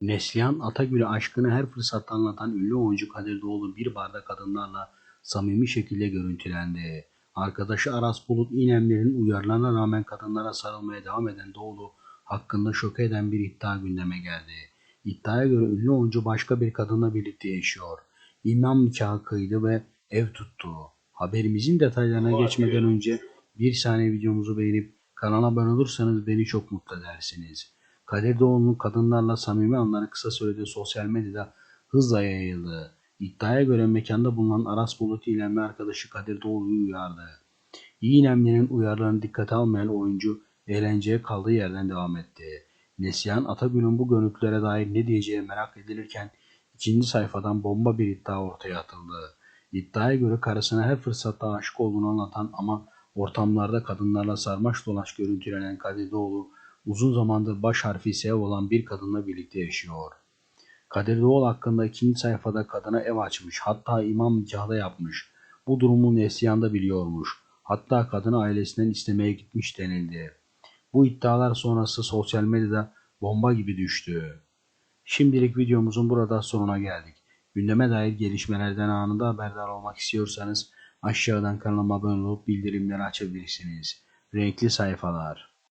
Neslihan Atagül'e aşkını her fırsatta anlatan ünlü oyuncu Kadir Doğulu bir barda kadınlarla samimi şekilde görüntülendi. Arkadaşı Aras Bulut İynemli'nin uyarılarına rağmen kadınlara sarılmaya devam eden Doğulu hakkında şok eden bir iddia gündeme geldi. İddiaya göre ünlü oyuncu başka bir kadınla birlikte yaşıyor. İmam nikahı kıydı ve ev tuttu. Haberimizin detaylarına geçmeden önce bir saniye videomuzu beğenip kanala abone olursanız beni çok mutlu edersiniz. Kadir Doğulu'nun kadınlarla samimi anları kısa sürede sosyal medyada hızla yayıldı. İddiaya göre mekanda bulunan Aras Bulut İynemli arkadaşı Kadir Doğulu'yu uyardı. İynemli'nin uyarılarını dikkate almayan oyuncu eğlenceye kaldığı yerden devam etti. Neslihan Atagül'ün bu görüntülere dair ne diyeceği merak edilirken ikinci sayfadan bomba bir iddia ortaya atıldı. İddiaya göre karısına her fırsatta aşık olduğunu anlatan ama ortamlarda kadınlarla sarmaş dolaş görüntülenen Kadir Doğulu uzun zamandır baş harfi S olan bir kadınla birlikte yaşıyor. Kadir Doğulu hakkında ikinci sayfada kadına ev açmış hatta imam nikahı yapmış. Bu durumu Neslihan da biliyormuş. Hatta kadını ailesinden istemeye gitmiş denildi. Bu iddialar sonrası sosyal medyada bomba gibi düştü. Şimdilik videomuzun burada sonuna geldik. Gündeme dair gelişmelerden anında haberdar olmak istiyorsanız aşağıdan kanalıma abone olup bildirimleri açabilirsiniz. Renkli sayfalar.